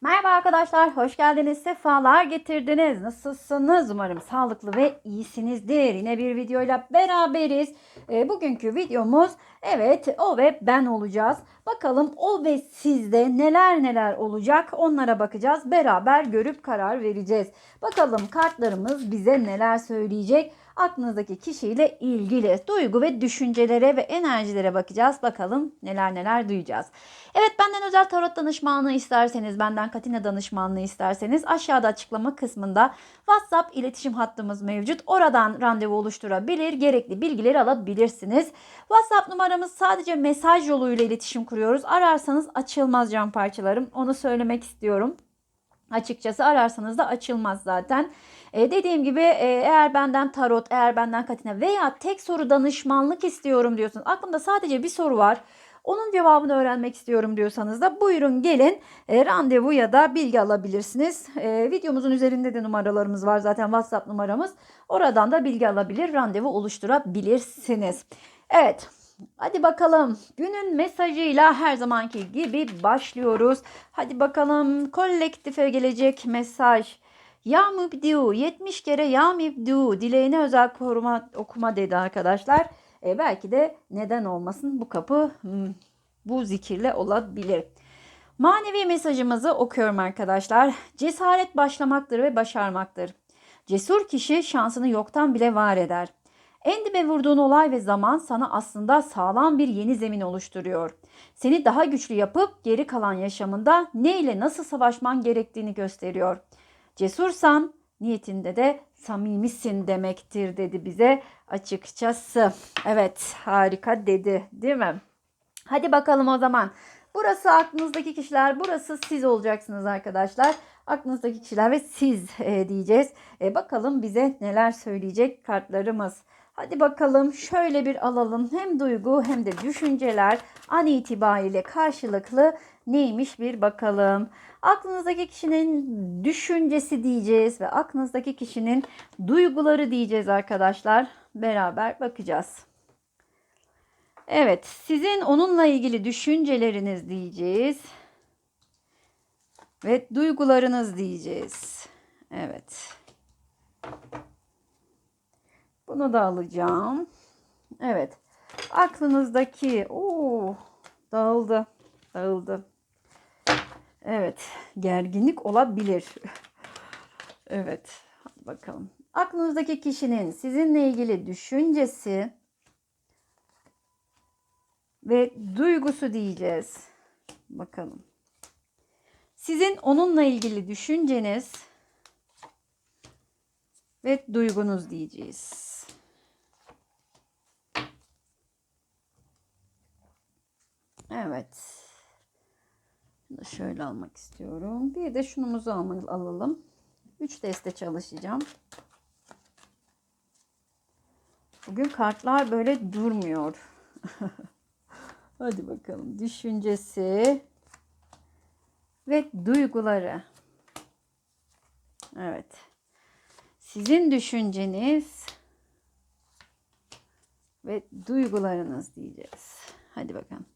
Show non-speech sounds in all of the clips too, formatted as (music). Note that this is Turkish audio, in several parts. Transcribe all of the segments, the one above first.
Merhaba arkadaşlar, hoş geldiniz, sefalar getirdiniz. Nasılsınız? Umarım sağlıklı ve iyisinizdir. Yine bir videoyla beraberiz. E, bugünkü videomuz, evet o ve ben olacağız. Bakalım o ve sizde neler neler olacak onlara bakacağız. Beraber görüp karar vereceğiz. Bakalım kartlarımız bize neler söyleyecek. Aklınızdaki kişiyle ilgili duygu ve düşüncelere ve enerjilere bakacağız. Bakalım neler neler duyacağız. Evet benden özel tarot danışmanlığı isterseniz, benden Katina danışmanlığı isterseniz aşağıda açıklama kısmında WhatsApp iletişim hattımız mevcut. Oradan randevu oluşturabilir, gerekli bilgileri alabilirsiniz. WhatsApp numaramız sadece mesaj yoluyla iletişim kuruyoruz. Ararsanız açılmaz cam parçalarım. Onu söylemek istiyorum. Açıkçası ararsanız da açılmaz zaten. E, dediğim gibi e, eğer benden tarot, eğer benden katina veya tek soru danışmanlık istiyorum diyorsunuz. Aklımda sadece bir soru var. Onun cevabını öğrenmek istiyorum diyorsanız da buyurun gelin e, randevu ya da bilgi alabilirsiniz. E, videomuzun üzerinde de numaralarımız var zaten WhatsApp numaramız. Oradan da bilgi alabilir, randevu oluşturabilirsiniz. Evet Hadi bakalım günün mesajıyla her zamanki gibi başlıyoruz. Hadi bakalım kolektife gelecek mesaj. Ya mübdiu 70 kere ya mübdiu dileğine özel koruma okuma dedi arkadaşlar. E, belki de neden olmasın bu kapı hmm, bu zikirle olabilir. Manevi mesajımızı okuyorum arkadaşlar. Cesaret başlamaktır ve başarmaktır. Cesur kişi şansını yoktan bile var eder. Endime vurduğun olay ve zaman sana aslında sağlam bir yeni zemin oluşturuyor. Seni daha güçlü yapıp geri kalan yaşamında ne ile nasıl savaşman gerektiğini gösteriyor. Cesursan niyetinde de samimisin demektir dedi bize açıkçası. Evet harika dedi değil mi? Hadi bakalım o zaman. Burası aklınızdaki kişiler, burası siz olacaksınız arkadaşlar. Aklınızdaki kişiler ve siz e, diyeceğiz. E, bakalım bize neler söyleyecek kartlarımız. Hadi bakalım şöyle bir alalım. Hem duygu hem de düşünceler an itibariyle karşılıklı neymiş bir bakalım. Aklınızdaki kişinin düşüncesi diyeceğiz ve aklınızdaki kişinin duyguları diyeceğiz arkadaşlar. Beraber bakacağız. Evet, sizin onunla ilgili düşünceleriniz diyeceğiz. Ve duygularınız diyeceğiz. Evet. Bunu da alacağım. Evet. Aklınızdaki o dağıldı. Dağıldı. Evet. Gerginlik olabilir. evet. Bakalım. Aklınızdaki kişinin sizinle ilgili düşüncesi ve duygusu diyeceğiz. Bakalım. Sizin onunla ilgili düşünceniz ve duygunuz diyeceğiz. Evet. Şöyle almak istiyorum. Bir de şunumuzu alalım. 3 deste çalışacağım. Bugün kartlar böyle durmuyor. (laughs) Hadi bakalım. Düşüncesi ve duyguları. Evet. Sizin düşünceniz ve duygularınız diyeceğiz. Hadi bakalım.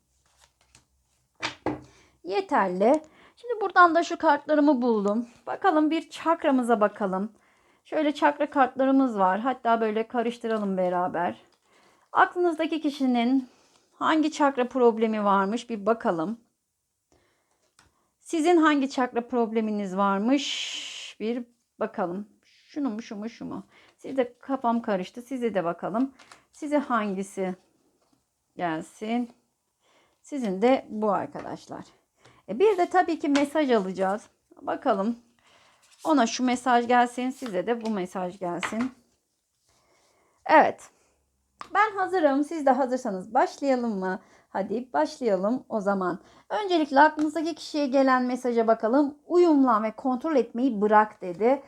Yeterli. Şimdi buradan da şu kartlarımı buldum. Bakalım bir çakramıza bakalım. Şöyle çakra kartlarımız var. Hatta böyle karıştıralım beraber. Aklınızdaki kişinin hangi çakra problemi varmış bir bakalım. Sizin hangi çakra probleminiz varmış bir bakalım. Şunu mu şu mu şu mu? Sizde kafam karıştı. Size de bakalım. Size hangisi gelsin? Sizin de bu arkadaşlar. E bir de tabii ki mesaj alacağız. Bakalım. Ona şu mesaj gelsin. Size de bu mesaj gelsin. Evet. Ben hazırım. Siz de hazırsanız başlayalım mı? Hadi başlayalım o zaman. Öncelikle aklınızdaki kişiye gelen mesaja bakalım. Uyumlan ve kontrol etmeyi bırak dedi.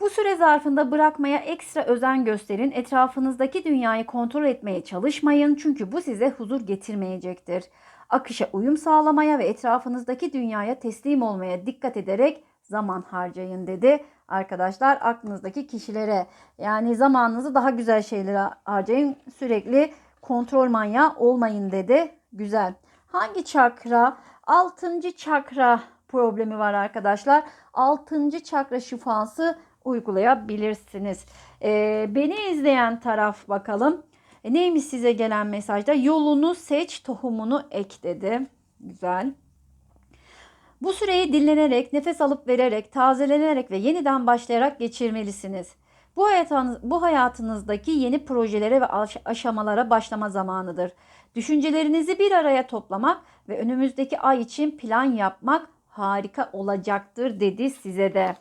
Bu süre zarfında bırakmaya ekstra özen gösterin. Etrafınızdaki dünyayı kontrol etmeye çalışmayın çünkü bu size huzur getirmeyecektir. Akışa uyum sağlamaya ve etrafınızdaki dünyaya teslim olmaya dikkat ederek zaman harcayın dedi. Arkadaşlar aklınızdaki kişilere yani zamanınızı daha güzel şeylere harcayın. Sürekli kontrol manyağı olmayın dedi. Güzel. Hangi çakra? Altıncı çakra problemi var arkadaşlar. 6. çakra şifası uygulayabilirsiniz. Ee, beni izleyen taraf bakalım. E, neymiş size gelen mesajda? Yolunu seç, tohumunu ek dedi. Güzel. Bu süreyi dinlenerek, nefes alıp vererek, tazelenerek ve yeniden başlayarak geçirmelisiniz. Bu, hayatınız, bu hayatınızdaki yeni projelere ve aşamalara başlama zamanıdır. Düşüncelerinizi bir araya toplamak ve önümüzdeki ay için plan yapmak harika olacaktır dedi size de.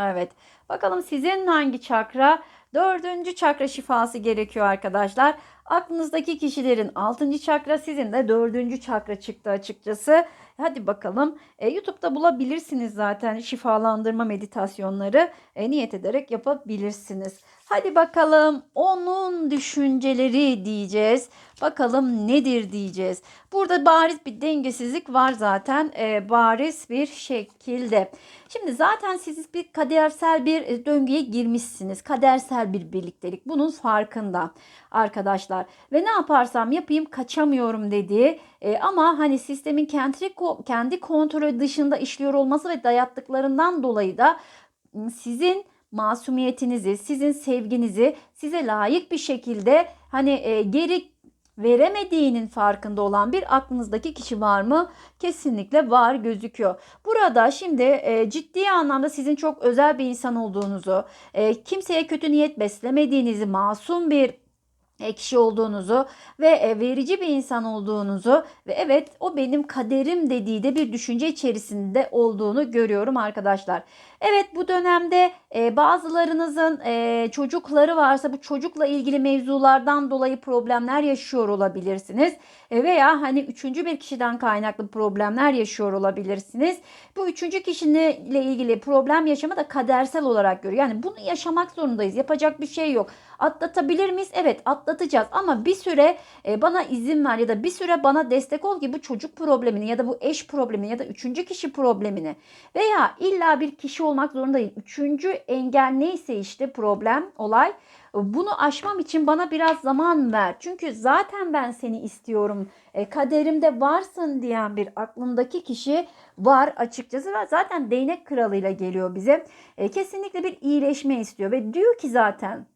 Evet. Bakalım sizin hangi çakra? Dördüncü çakra şifası gerekiyor arkadaşlar. Aklınızdaki kişilerin altıncı çakra sizin de dördüncü çakra çıktı açıkçası. Hadi bakalım. E, YouTube'da bulabilirsiniz zaten şifalandırma meditasyonları. E, niyet ederek yapabilirsiniz. Hadi bakalım onun düşünceleri diyeceğiz. Bakalım nedir diyeceğiz. Burada bariz bir dengesizlik var zaten. E, bariz bir şekilde. Şimdi zaten siz bir kadersel bir e, döngüye girmişsiniz. Kadersel bir birliktelik. Bunun farkında arkadaşlar. Ve ne yaparsam yapayım kaçamıyorum dediği e, ama hani sistemin kendi, kendi kontrolü dışında işliyor olması ve dayattıklarından dolayı da sizin masumiyetinizi, sizin sevginizi size layık bir şekilde hani e, geri veremediğinin farkında olan bir aklınızdaki kişi var mı? Kesinlikle var gözüküyor. Burada şimdi e, ciddi anlamda sizin çok özel bir insan olduğunuzu, e, kimseye kötü niyet beslemediğinizi, masum bir kişi olduğunuzu ve e, verici bir insan olduğunuzu ve evet o benim kaderim dediği de bir düşünce içerisinde olduğunu görüyorum arkadaşlar. Evet bu dönemde e, bazılarınızın e, çocukları varsa bu çocukla ilgili mevzulardan dolayı problemler yaşıyor olabilirsiniz. E, veya hani üçüncü bir kişiden kaynaklı problemler yaşıyor olabilirsiniz. Bu üçüncü kişiyle ilgili problem yaşama da kadersel olarak görüyor. Yani bunu yaşamak zorundayız. Yapacak bir şey yok. Atlatabilir miyiz? Evet atlatacağız ama bir süre e, bana izin ver ya da bir süre bana destek ol ki bu çocuk problemini ya da bu eş problemini ya da üçüncü kişi problemini veya illa bir kişi olmak zorunda değil. Üçüncü engel neyse işte problem, olay. Bunu aşmam için bana biraz zaman ver. Çünkü zaten ben seni istiyorum. E, kaderimde varsın diyen bir aklımdaki kişi var açıkçası. Ve zaten değnek kralıyla geliyor bize. E, kesinlikle bir iyileşme istiyor ve diyor ki zaten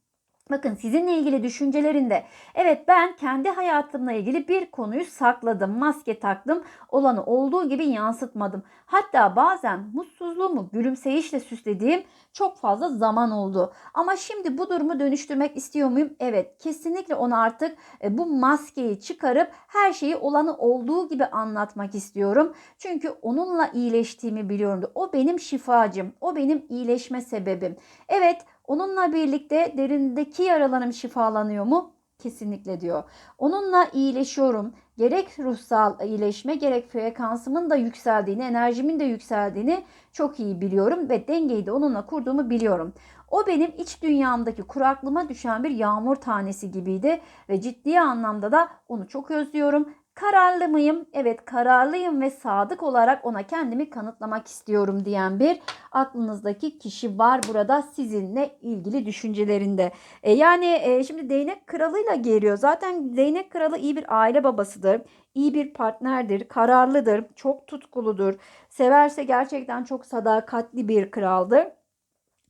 Bakın sizinle ilgili düşüncelerinde evet ben kendi hayatımla ilgili bir konuyu sakladım, maske taktım, olanı olduğu gibi yansıtmadım. Hatta bazen mutsuzluğumu gülümseyişle süslediğim çok fazla zaman oldu. Ama şimdi bu durumu dönüştürmek istiyor muyum? Evet, kesinlikle onu artık e, bu maskeyi çıkarıp her şeyi olanı olduğu gibi anlatmak istiyorum. Çünkü onunla iyileştiğimi biliyorum. O benim şifacım, o benim iyileşme sebebim. Evet, Onunla birlikte derindeki yaralarım şifalanıyor mu? Kesinlikle diyor. Onunla iyileşiyorum. Gerek ruhsal iyileşme gerek frekansımın da yükseldiğini, enerjimin de yükseldiğini çok iyi biliyorum ve dengeyi de onunla kurduğumu biliyorum. O benim iç dünyamdaki kuraklığıma düşen bir yağmur tanesi gibiydi ve ciddi anlamda da onu çok özlüyorum Kararlı mıyım? Evet kararlıyım ve sadık olarak ona kendimi kanıtlamak istiyorum diyen bir aklınızdaki kişi var burada sizinle ilgili düşüncelerinde. E, yani e, şimdi değnek kralıyla geliyor. Zaten değnek kralı iyi bir aile babasıdır. iyi bir partnerdir, kararlıdır, çok tutkuludur. Severse gerçekten çok sadakatli bir kraldır.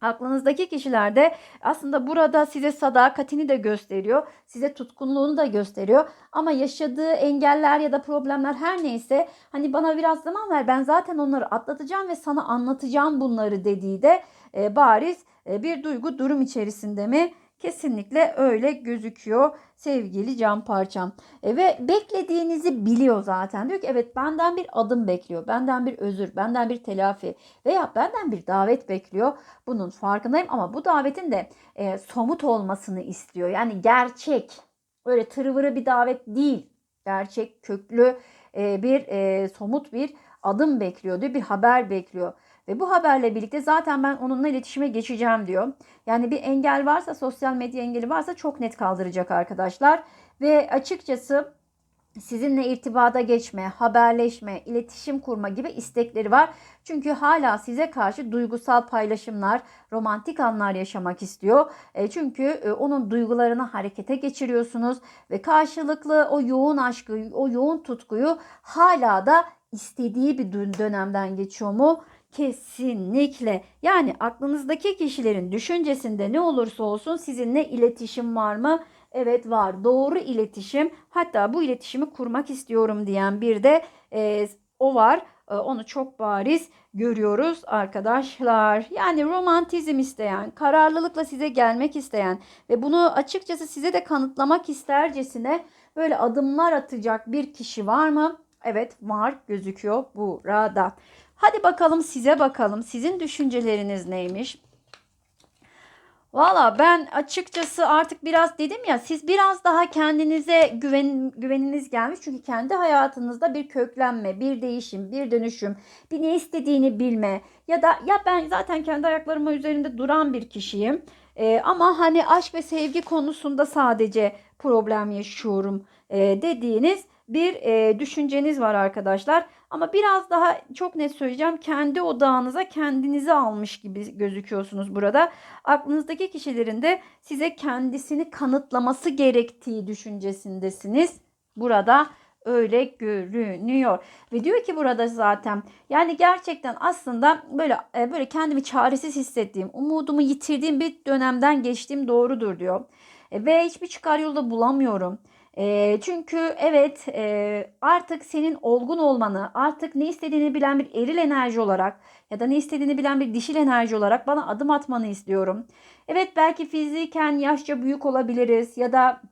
Aklınızdaki kişiler de aslında burada size sadakatini de gösteriyor. Size tutkunluğunu da gösteriyor. Ama yaşadığı engeller ya da problemler her neyse hani bana biraz zaman ver ben zaten onları atlatacağım ve sana anlatacağım bunları dediği de e, bariz e, bir duygu durum içerisinde mi? Kesinlikle öyle gözüküyor sevgili can parçam. E, ve beklediğinizi biliyor zaten. Diyor ki evet benden bir adım bekliyor. Benden bir özür, benden bir telafi veya benden bir davet bekliyor. Bunun farkındayım ama bu davetin de e, somut olmasını istiyor. Yani gerçek. Öyle tırıvırı bir davet değil. Gerçek, köklü e, bir e, somut bir adım bekliyor diyor. Bir haber bekliyor. Ve bu haberle birlikte zaten ben onunla iletişime geçeceğim diyor. Yani bir engel varsa, sosyal medya engeli varsa çok net kaldıracak arkadaşlar. Ve açıkçası sizinle irtibada geçme, haberleşme, iletişim kurma gibi istekleri var. Çünkü hala size karşı duygusal paylaşımlar, romantik anlar yaşamak istiyor. E, çünkü e, onun duygularını harekete geçiriyorsunuz ve karşılıklı o yoğun aşkı, o yoğun tutkuyu hala da istediği bir dön- dönemden geçiyor mu? Kesinlikle. Yani aklınızdaki kişilerin düşüncesinde ne olursa olsun sizinle iletişim var mı? Evet var. Doğru iletişim. Hatta bu iletişimi kurmak istiyorum diyen bir de e, o var. E, onu çok bariz görüyoruz arkadaşlar. Yani romantizm isteyen, kararlılıkla size gelmek isteyen ve bunu açıkçası size de kanıtlamak istercesine böyle adımlar atacak bir kişi var mı? Evet var gözüküyor burada. Hadi bakalım size bakalım. Sizin düşünceleriniz neymiş? Valla ben açıkçası artık biraz dedim ya siz biraz daha kendinize güven, güveniniz gelmiş. Çünkü kendi hayatınızda bir köklenme, bir değişim, bir dönüşüm, bir ne istediğini bilme ya da ya ben zaten kendi ayaklarıma üzerinde duran bir kişiyim. Ee, ama hani aşk ve sevgi konusunda sadece problem yaşıyorum e, dediğiniz bir e, düşünceniz var arkadaşlar. Ama biraz daha çok net söyleyeceğim. Kendi odağınıza kendinizi almış gibi gözüküyorsunuz burada. Aklınızdaki kişilerin de size kendisini kanıtlaması gerektiği düşüncesindesiniz. Burada öyle görünüyor. Ve diyor ki burada zaten yani gerçekten aslında böyle e, böyle kendimi çaresiz hissettiğim, umudumu yitirdiğim bir dönemden geçtiğim doğrudur diyor. E, ve hiçbir çıkar yolda bulamıyorum. E, çünkü evet e, artık senin olgun olmanı, artık ne istediğini bilen bir eril enerji olarak ya da ne istediğini bilen bir dişil enerji olarak bana adım atmanı istiyorum. Evet belki fiziken yaşça büyük olabiliriz ya da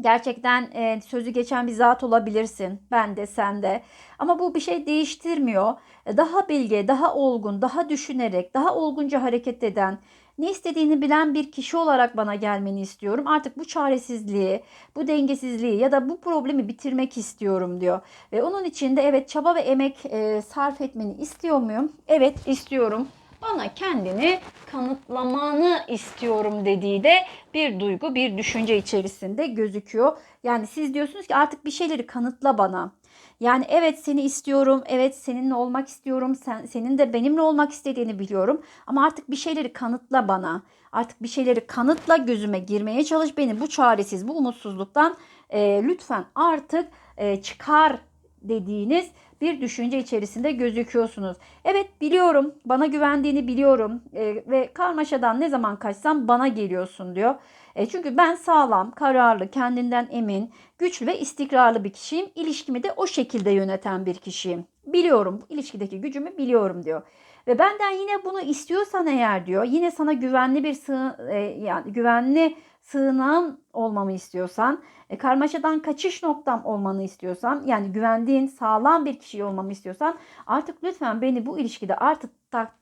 gerçekten e, sözü geçen bir zat olabilirsin. Ben de sen de. Ama bu bir şey değiştirmiyor. E, Daha bilge, daha olgun, daha düşünerek, daha olgunca hareket eden, ne istediğini bilen bir kişi olarak bana gelmeni istiyorum. Artık bu çaresizliği, bu dengesizliği ya da bu problemi bitirmek istiyorum diyor. Ve onun için de evet çaba ve emek e, sarf etmeni istiyor muyum? Evet istiyorum. Bana kendini kanıtlamanı istiyorum dediği de bir duygu, bir düşünce içerisinde gözüküyor. Yani siz diyorsunuz ki artık bir şeyleri kanıtla bana. Yani evet seni istiyorum, evet seninle olmak istiyorum, sen, senin de benimle olmak istediğini biliyorum. Ama artık bir şeyleri kanıtla bana. Artık bir şeyleri kanıtla gözüme girmeye çalış beni bu çaresiz, bu umutsuzluktan e, lütfen artık e, çıkar dediğiniz bir düşünce içerisinde gözüküyorsunuz. Evet biliyorum, bana güvendiğini biliyorum e, ve karmaşadan ne zaman kaçsam bana geliyorsun diyor. E, çünkü ben sağlam, kararlı, kendinden emin, güçlü ve istikrarlı bir kişiyim. İlişkimi de o şekilde yöneten bir kişiyim. Biliyorum, ilişkideki gücümü biliyorum diyor. Ve benden yine bunu istiyorsan eğer diyor, yine sana güvenli bir sığ, e, yani güvenli sığınağın olmamı istiyorsan, e, karmaşadan kaçış noktam olmanı istiyorsan, yani güvendiğin sağlam bir kişi olmamı istiyorsan artık lütfen beni bu ilişkide artık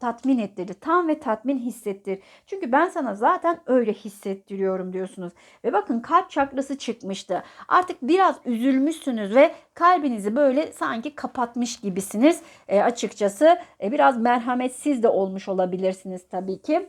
tatmin ettir. Tam ve tatmin hissettir. Çünkü ben sana zaten öyle hissettiriyorum diyorsunuz. Ve bakın kalp çakrası çıkmıştı. Artık biraz üzülmüşsünüz ve kalbinizi böyle sanki kapatmış gibisiniz. E, açıkçası e, biraz merhametsiz de olmuş olabilirsiniz tabii ki.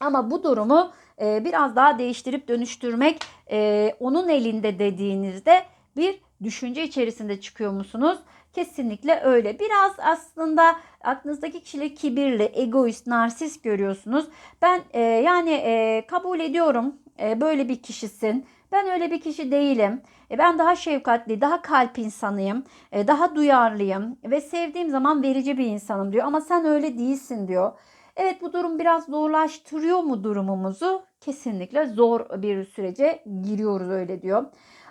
Ama bu durumu e, biraz daha değiştirip dönüştürmek e, onun elinde dediğinizde bir düşünce içerisinde çıkıyor musunuz? Kesinlikle öyle. Biraz aslında aklınızdaki kişileri kibirli, egoist, narsist görüyorsunuz. Ben e, yani e, kabul ediyorum e, böyle bir kişisin. Ben öyle bir kişi değilim. E, ben daha şefkatli, daha kalp insanıyım, e, daha duyarlıyım ve sevdiğim zaman verici bir insanım diyor. Ama sen öyle değilsin diyor. Evet bu durum biraz zorlaştırıyor mu durumumuzu? Kesinlikle zor bir sürece giriyoruz öyle diyor.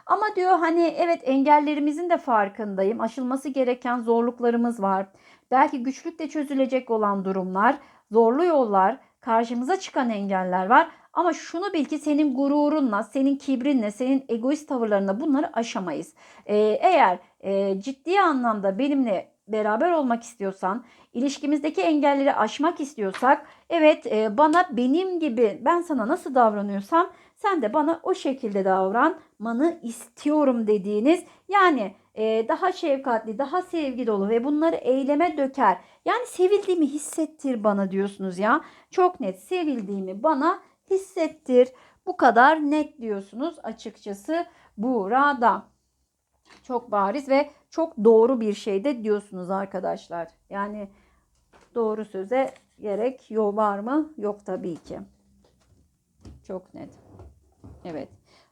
Ama diyor hani evet engellerimizin de farkındayım. Aşılması gereken zorluklarımız var. Belki güçlükle çözülecek olan durumlar, zorlu yollar, karşımıza çıkan engeller var. Ama şunu bil ki senin gururunla, senin kibrinle, senin egoist tavırlarına bunları aşamayız. Ee, eğer e, ciddi anlamda benimle beraber olmak istiyorsan, ilişkimizdeki engelleri aşmak istiyorsak, evet e, bana benim gibi ben sana nasıl davranıyorsam sen de bana o şekilde davranmanı istiyorum dediğiniz yani e, daha şefkatli, daha sevgi dolu ve bunları eyleme döker. Yani sevildiğimi hissettir bana diyorsunuz ya. Çok net sevildiğimi bana hissettir. Bu kadar net diyorsunuz açıkçası burada. Çok bariz ve çok doğru bir şey de diyorsunuz arkadaşlar. Yani doğru söze gerek yok var mı? Yok tabii ki. Çok net. Evet.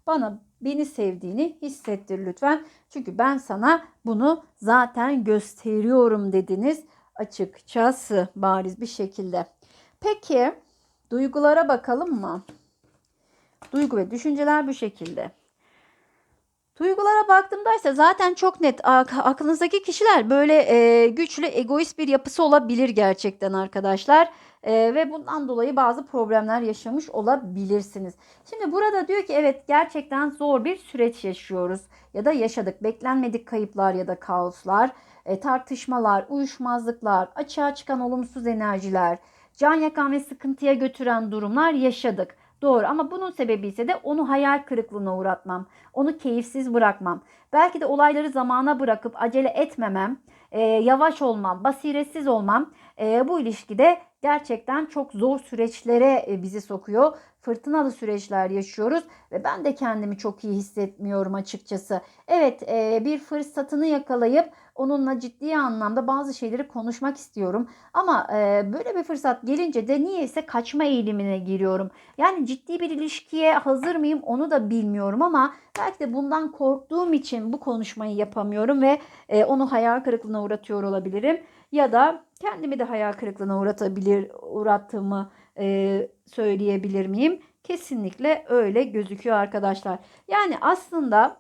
Bana beni sevdiğini hissettir lütfen. Çünkü ben sana bunu zaten gösteriyorum dediniz açıkçası bariz bir şekilde. Peki duygulara bakalım mı? Duygu ve düşünceler bu şekilde. Duygulara baktığımda ise zaten çok net ak- aklınızdaki kişiler böyle e, güçlü egoist bir yapısı olabilir gerçekten arkadaşlar. E, ve bundan dolayı bazı problemler yaşamış olabilirsiniz. Şimdi burada diyor ki evet gerçekten zor bir süreç yaşıyoruz ya da yaşadık. Beklenmedik kayıplar ya da kaoslar, e, tartışmalar, uyuşmazlıklar, açığa çıkan olumsuz enerjiler, can yakan ve sıkıntıya götüren durumlar yaşadık. Doğru ama bunun sebebi ise de onu hayal kırıklığına uğratmam. Onu keyifsiz bırakmam. Belki de olayları zamana bırakıp acele etmemem, e, yavaş olmam, basiretsiz olmam e, bu ilişkide gerçekten çok zor süreçlere e, bizi sokuyor. Fırtınalı süreçler yaşıyoruz ve ben de kendimi çok iyi hissetmiyorum açıkçası. Evet e, bir fırsatını yakalayıp onunla ciddi anlamda bazı şeyleri konuşmak istiyorum. Ama e, böyle bir fırsat gelince de niyeyse kaçma eğilimine giriyorum. Yani ciddi bir ilişkiye hazır mıyım onu da bilmiyorum ama belki de bundan korktuğum için bu konuşmayı yapamıyorum ve onu hayal kırıklığına uğratıyor olabilirim. Ya da kendimi de hayal kırıklığına uğratabilir, uğrattığımı e, söyleyebilir miyim? Kesinlikle öyle gözüküyor arkadaşlar. Yani aslında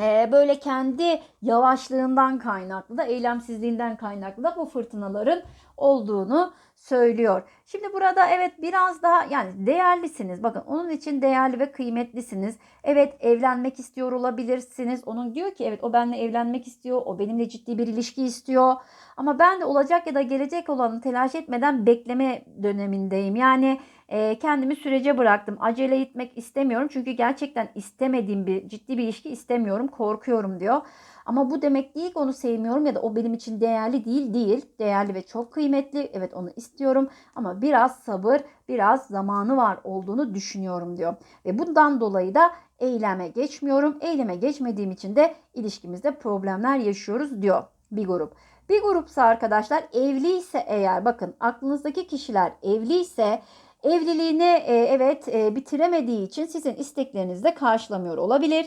e, böyle kendi yavaşlığından kaynaklı da eylemsizliğinden kaynaklı da bu fırtınaların olduğunu söylüyor. Şimdi burada evet biraz daha yani değerlisiniz. Bakın onun için değerli ve kıymetlisiniz. Evet evlenmek istiyor olabilirsiniz. Onun diyor ki evet o benimle evlenmek istiyor. O benimle ciddi bir ilişki istiyor. Ama ben de olacak ya da gelecek olanı telaş etmeden bekleme dönemindeyim. Yani e, kendimi sürece bıraktım. Acele etmek istemiyorum. Çünkü gerçekten istemediğim bir ciddi bir ilişki istemiyorum. Korkuyorum diyor. Ama bu demek değil ki onu sevmiyorum ya da o benim için değerli değil değil. Değerli ve çok kıymetli. Evet onu istiyorum ama biraz sabır, biraz zamanı var olduğunu düşünüyorum diyor. Ve bundan dolayı da eyleme geçmiyorum. Eyleme geçmediğim için de ilişkimizde problemler yaşıyoruz diyor bir grup. Bir grupsa arkadaşlar evliyse eğer bakın aklınızdaki kişiler evliyse evliliğini e, evet e, bitiremediği için sizin isteklerinizi de karşılamıyor olabilir.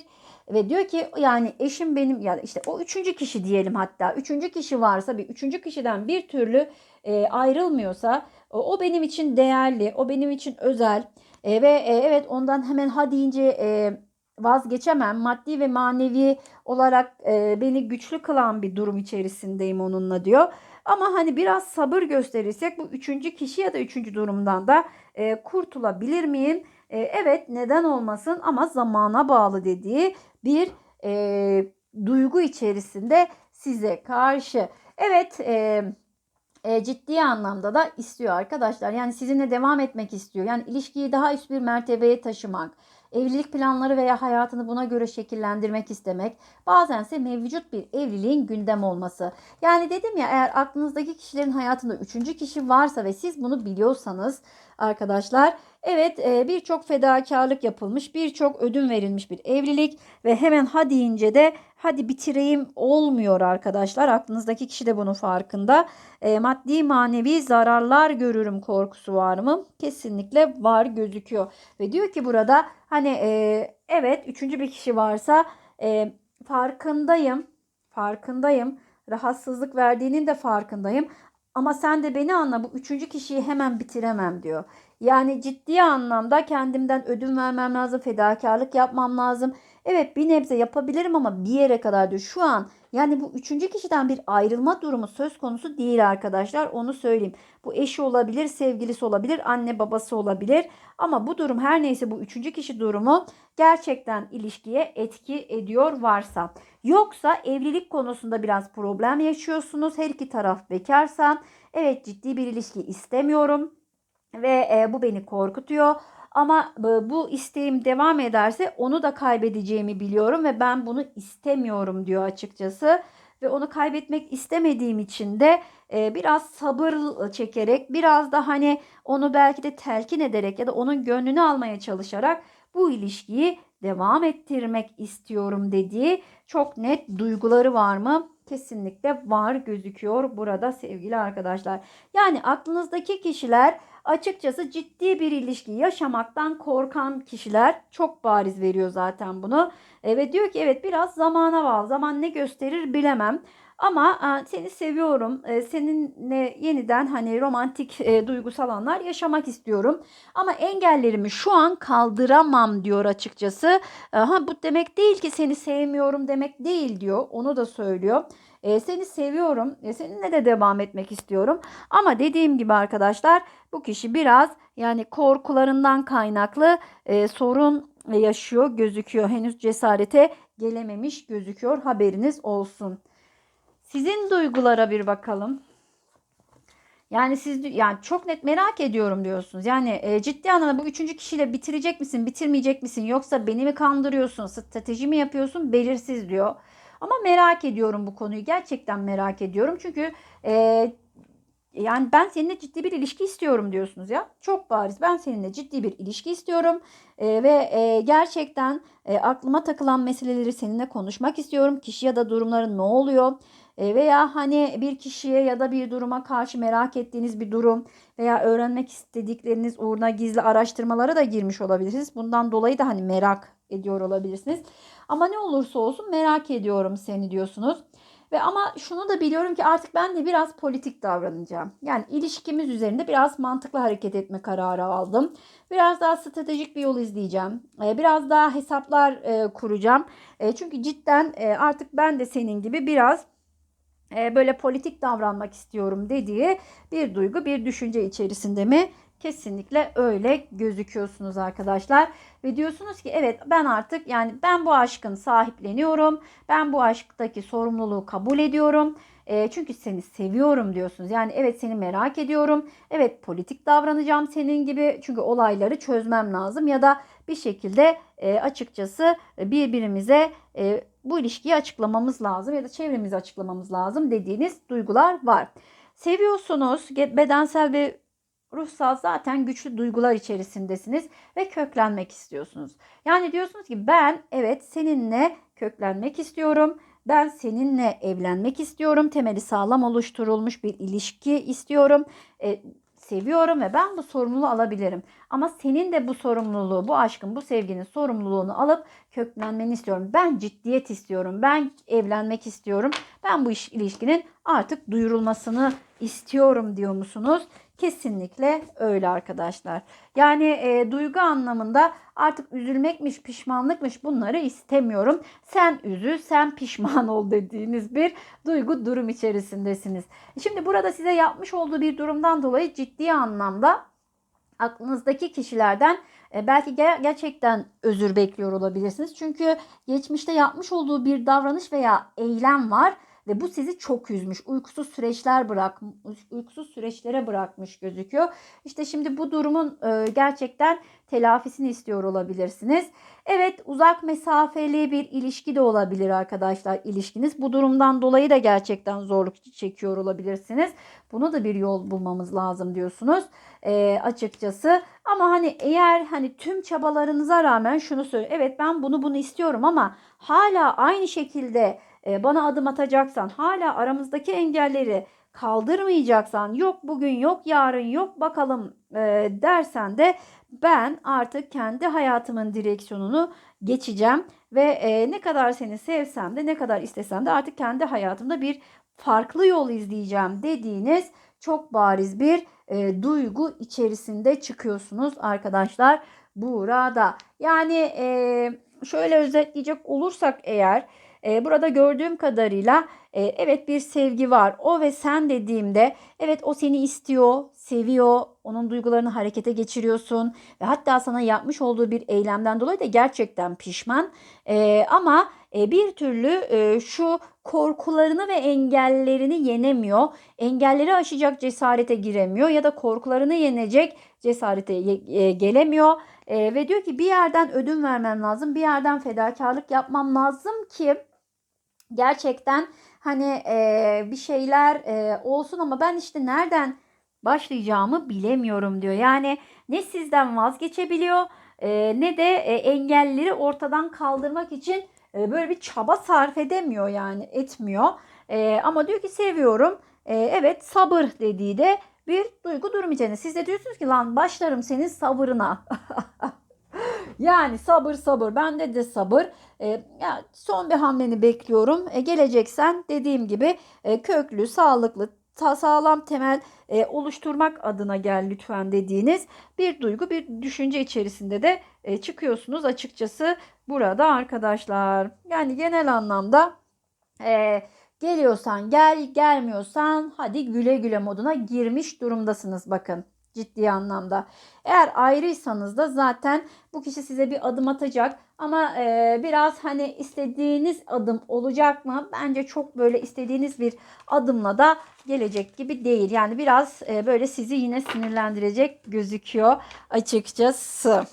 Ve diyor ki yani eşim benim ya işte o üçüncü kişi diyelim hatta üçüncü kişi varsa bir üçüncü kişiden bir türlü e, ayrılmıyorsa o, o benim için değerli, o benim için özel e, ve e, evet ondan hemen ha deyince e, vazgeçemem. Maddi ve manevi olarak e, beni güçlü kılan bir durum içerisindeyim onunla diyor. Ama hani biraz sabır gösterirsek bu üçüncü kişi ya da üçüncü durumdan da e, kurtulabilir miyim? E, evet neden olmasın ama zamana bağlı dediği bir e, duygu içerisinde size karşı. Evet e, e, ciddi anlamda da istiyor arkadaşlar. Yani sizinle devam etmek istiyor. Yani ilişkiyi daha üst bir mertebeye taşımak evlilik planları veya hayatını buna göre şekillendirmek istemek, bazense mevcut bir evliliğin gündem olması. Yani dedim ya eğer aklınızdaki kişilerin hayatında üçüncü kişi varsa ve siz bunu biliyorsanız arkadaşlar evet e, birçok fedakarlık yapılmış, birçok ödün verilmiş bir evlilik ve hemen ha deyince de hadi bitireyim olmuyor arkadaşlar. Aklınızdaki kişi de bunun farkında. E, maddi manevi zararlar görürüm korkusu var mı? Kesinlikle var gözüküyor. Ve diyor ki burada hani e, evet üçüncü bir kişi varsa e, farkındayım. Farkındayım. Rahatsızlık verdiğinin de farkındayım. Ama sen de beni anla bu üçüncü kişiyi hemen bitiremem diyor. Yani ciddi anlamda kendimden ödün vermem lazım, fedakarlık yapmam lazım. Evet bir nebze yapabilirim ama bir yere kadar diyor. Şu an yani bu üçüncü kişiden bir ayrılma durumu söz konusu değil arkadaşlar. Onu söyleyeyim. Bu eşi olabilir, sevgilisi olabilir, anne babası olabilir. Ama bu durum her neyse bu üçüncü kişi durumu gerçekten ilişkiye etki ediyor varsa. Yoksa evlilik konusunda biraz problem yaşıyorsunuz. Her iki taraf bekarsa evet ciddi bir ilişki istemiyorum ve e, bu beni korkutuyor. Ama bu isteğim devam ederse onu da kaybedeceğimi biliyorum ve ben bunu istemiyorum diyor açıkçası. Ve onu kaybetmek istemediğim için de e, biraz sabır çekerek biraz da hani onu belki de telkin ederek ya da onun gönlünü almaya çalışarak bu ilişkiyi devam ettirmek istiyorum dediği çok net duyguları var mı? Kesinlikle var gözüküyor burada sevgili arkadaşlar. Yani aklınızdaki kişiler açıkçası ciddi bir ilişki yaşamaktan korkan kişiler çok bariz veriyor zaten bunu. E, ve diyor ki evet biraz zamana bağlı. Zaman ne gösterir bilemem. Ama e, seni seviyorum. E, seninle yeniden hani romantik e, duygusal anlar yaşamak istiyorum. Ama engellerimi şu an kaldıramam diyor açıkçası. Ha bu demek değil ki seni sevmiyorum demek değil diyor. Onu da söylüyor. E, seni seviyorum. E, seninle de devam etmek istiyorum. Ama dediğim gibi arkadaşlar bu kişi biraz yani korkularından kaynaklı e, sorun yaşıyor gözüküyor. Henüz cesarete gelememiş gözüküyor. Haberiniz olsun. Sizin duygulara bir bakalım. Yani siz yani çok net merak ediyorum diyorsunuz. Yani e, ciddi anlamda bu üçüncü kişiyle bitirecek misin, bitirmeyecek misin? Yoksa beni mi kandırıyorsun, strateji mi yapıyorsun? Belirsiz diyor. Ama merak ediyorum bu konuyu. Gerçekten merak ediyorum. Çünkü e, yani ben seninle ciddi bir ilişki istiyorum diyorsunuz ya. Çok bariz. Ben seninle ciddi bir ilişki istiyorum. E, ve e, gerçekten e, aklıma takılan meseleleri seninle konuşmak istiyorum. Kişi ya da durumların ne oluyor? E, veya hani bir kişiye ya da bir duruma karşı merak ettiğiniz bir durum veya öğrenmek istedikleriniz uğruna gizli araştırmalara da girmiş olabilirsiniz. Bundan dolayı da hani merak ediyor olabilirsiniz. Ama ne olursa olsun merak ediyorum seni diyorsunuz. Ve ama şunu da biliyorum ki artık ben de biraz politik davranacağım. Yani ilişkimiz üzerinde biraz mantıklı hareket etme kararı aldım. Biraz daha stratejik bir yol izleyeceğim. Ee, biraz daha hesaplar e, kuracağım. E, çünkü cidden e, artık ben de senin gibi biraz böyle politik davranmak istiyorum dediği bir duygu, bir düşünce içerisinde mi? Kesinlikle öyle gözüküyorsunuz arkadaşlar. Ve diyorsunuz ki evet ben artık yani ben bu aşkın sahipleniyorum. Ben bu aşktaki sorumluluğu kabul ediyorum. E, çünkü seni seviyorum diyorsunuz. Yani evet seni merak ediyorum. Evet politik davranacağım senin gibi. Çünkü olayları çözmem lazım. Ya da bir şekilde e, açıkçası birbirimize e, bu ilişkiyi açıklamamız lazım. Ya da çevremizi açıklamamız lazım dediğiniz duygular var. Seviyorsunuz bedensel ve ruhsal zaten güçlü duygular içerisindesiniz ve köklenmek istiyorsunuz. Yani diyorsunuz ki ben evet seninle köklenmek istiyorum. Ben seninle evlenmek istiyorum. Temeli sağlam oluşturulmuş bir ilişki istiyorum. E, seviyorum ve ben bu sorumluluğu alabilirim. Ama senin de bu sorumluluğu, bu aşkın, bu sevginin sorumluluğunu alıp köklenmeni istiyorum. Ben ciddiyet istiyorum. Ben evlenmek istiyorum. Ben bu iş, ilişkinin artık duyurulmasını istiyorum diyor musunuz? Kesinlikle öyle arkadaşlar. Yani e, duygu anlamında artık üzülmekmiş, pişmanlıkmış bunları istemiyorum. Sen üzül, sen pişman (laughs) ol dediğiniz bir duygu durum içerisindesiniz. Şimdi burada size yapmış olduğu bir durumdan dolayı ciddi anlamda aklınızdaki kişilerden e, belki gerçekten özür bekliyor olabilirsiniz. Çünkü geçmişte yapmış olduğu bir davranış veya eylem var ve bu sizi çok üzmüş. Uykusuz süreçler bırakmış, uykusuz süreçlere bırakmış gözüküyor. İşte şimdi bu durumun e, gerçekten telafisini istiyor olabilirsiniz. Evet uzak mesafeli bir ilişki de olabilir arkadaşlar ilişkiniz. Bu durumdan dolayı da gerçekten zorluk çekiyor olabilirsiniz. Bunu da bir yol bulmamız lazım diyorsunuz e, açıkçası. Ama hani eğer hani tüm çabalarınıza rağmen şunu söyle. Evet ben bunu bunu istiyorum ama hala aynı şekilde bana adım atacaksan, hala aramızdaki engelleri kaldırmayacaksan, yok bugün yok yarın yok bakalım e, dersen de ben artık kendi hayatımın direksiyonunu geçeceğim ve e, ne kadar seni sevsem de ne kadar istesem de artık kendi hayatımda bir farklı yol izleyeceğim dediğiniz çok bariz bir e, duygu içerisinde çıkıyorsunuz arkadaşlar burada. Yani şöyle özetleyecek olursak eğer e, burada gördüğüm kadarıyla e, evet bir sevgi var. O ve sen dediğimde evet o seni istiyor, seviyor, onun duygularını harekete geçiriyorsun ve hatta sana yapmış olduğu bir eylemden dolayı da gerçekten pişman. E, ama e, bir türlü e, şu korkularını ve engellerini yenemiyor. Engelleri aşacak cesarete giremiyor ya da korkularını yenecek cesarete gelemiyor. E, ve diyor ki bir yerden ödün vermem lazım, bir yerden fedakarlık yapmam lazım ki gerçekten hani e, bir şeyler e, olsun ama ben işte nereden başlayacağımı bilemiyorum diyor. Yani ne sizden vazgeçebiliyor e, ne de e, engelleri ortadan kaldırmak için e, böyle bir çaba sarf edemiyor yani etmiyor. E, ama diyor ki seviyorum. E, evet sabır dediği de bir duygu içerisinde. Siz de diyorsunuz ki lan başlarım senin sabırına. (laughs) yani sabır sabır. Bende de sabır. E, ya son bir hamleni bekliyorum. E, geleceksen dediğim gibi e, köklü, sağlıklı, ta sağlam temel e, oluşturmak adına gel lütfen dediğiniz bir duygu, bir düşünce içerisinde de e, çıkıyorsunuz açıkçası burada arkadaşlar. Yani genel anlamda e, geliyorsan gel, gelmiyorsan hadi güle güle moduna girmiş durumdasınız bakın ciddi anlamda. Eğer ayrıysanız da zaten bu kişi size bir adım atacak ama e, biraz hani istediğiniz adım olacak mı? Bence çok böyle istediğiniz bir adımla da gelecek gibi değil. Yani biraz e, böyle sizi yine sinirlendirecek gözüküyor açıkçası.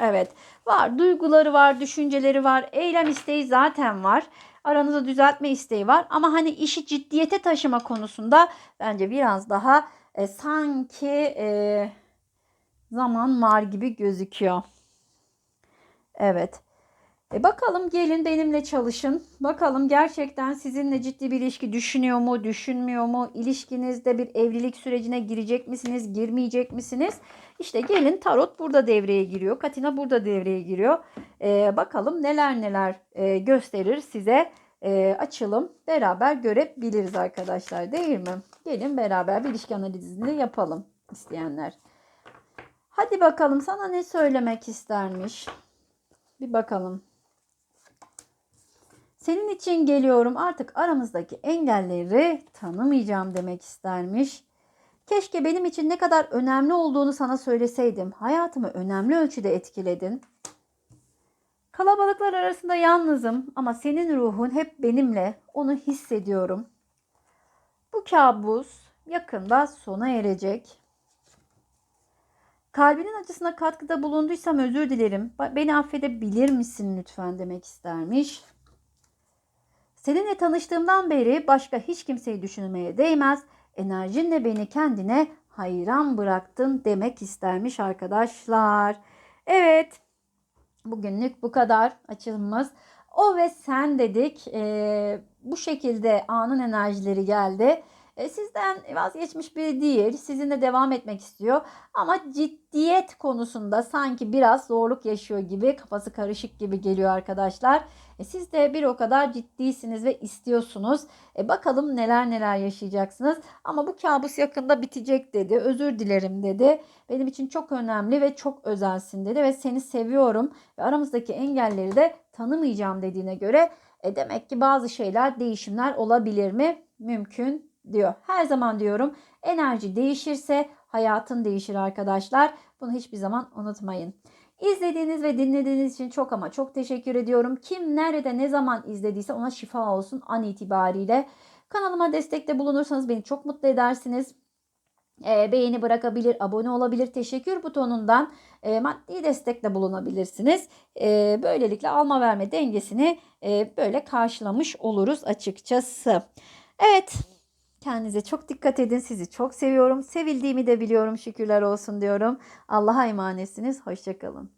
Evet var duyguları var, düşünceleri var, eylem isteği zaten var. Aranızda düzeltme isteği var ama hani işi ciddiyete taşıma konusunda bence biraz daha e, sanki e, zaman var gibi gözüküyor. Evet. E bakalım gelin benimle çalışın. Bakalım gerçekten sizinle ciddi bir ilişki düşünüyor mu, düşünmüyor mu? İlişkinizde bir evlilik sürecine girecek misiniz, girmeyecek misiniz? İşte gelin tarot burada devreye giriyor. Katina burada devreye giriyor. E, bakalım neler neler e, gösterir size e, açılım beraber görebiliriz arkadaşlar değil mi? Gelin beraber bir ilişki analizini yapalım isteyenler. Hadi bakalım sana ne söylemek istermiş? Bir bakalım. Senin için geliyorum artık aramızdaki engelleri tanımayacağım demek istermiş. Keşke benim için ne kadar önemli olduğunu sana söyleseydim. Hayatımı önemli ölçüde etkiledin. Kalabalıklar arasında yalnızım ama senin ruhun hep benimle. Onu hissediyorum. Bu kabus yakında sona erecek. Kalbinin acısına katkıda bulunduysam özür dilerim. Beni affedebilir misin lütfen demek istermiş. Seninle tanıştığımdan beri başka hiç kimseyi düşünmeye değmez. Enerjinle beni kendine hayran bıraktın demek istermiş arkadaşlar. Evet. Bugünlük bu kadar açılımımız. O ve sen dedik. Ee, bu şekilde anın enerjileri geldi. E, sizden vazgeçmiş biri değil. Sizinle devam etmek istiyor. Ama ciddiyet konusunda sanki biraz zorluk yaşıyor gibi, kafası karışık gibi geliyor arkadaşlar. E, siz de bir o kadar ciddisiniz ve istiyorsunuz. E, bakalım neler neler yaşayacaksınız. Ama bu kabus yakında bitecek dedi. Özür dilerim dedi. Benim için çok önemli ve çok özelsin dedi ve seni seviyorum ve aramızdaki engelleri de tanımayacağım dediğine göre e, demek ki bazı şeyler değişimler olabilir mi? Mümkün diyor. Her zaman diyorum enerji değişirse hayatın değişir arkadaşlar. Bunu hiçbir zaman unutmayın. İzlediğiniz ve dinlediğiniz için çok ama çok teşekkür ediyorum. Kim nerede ne zaman izlediyse ona şifa olsun an itibariyle. Kanalıma destekte bulunursanız beni çok mutlu edersiniz. E, beğeni bırakabilir, abone olabilir, teşekkür butonundan e, maddi destekle bulunabilirsiniz. E, böylelikle alma verme dengesini e, böyle karşılamış oluruz açıkçası. Evet Kendinize çok dikkat edin. Sizi çok seviyorum. Sevildiğimi de biliyorum. Şükürler olsun diyorum. Allah'a emanetsiniz. Hoşçakalın.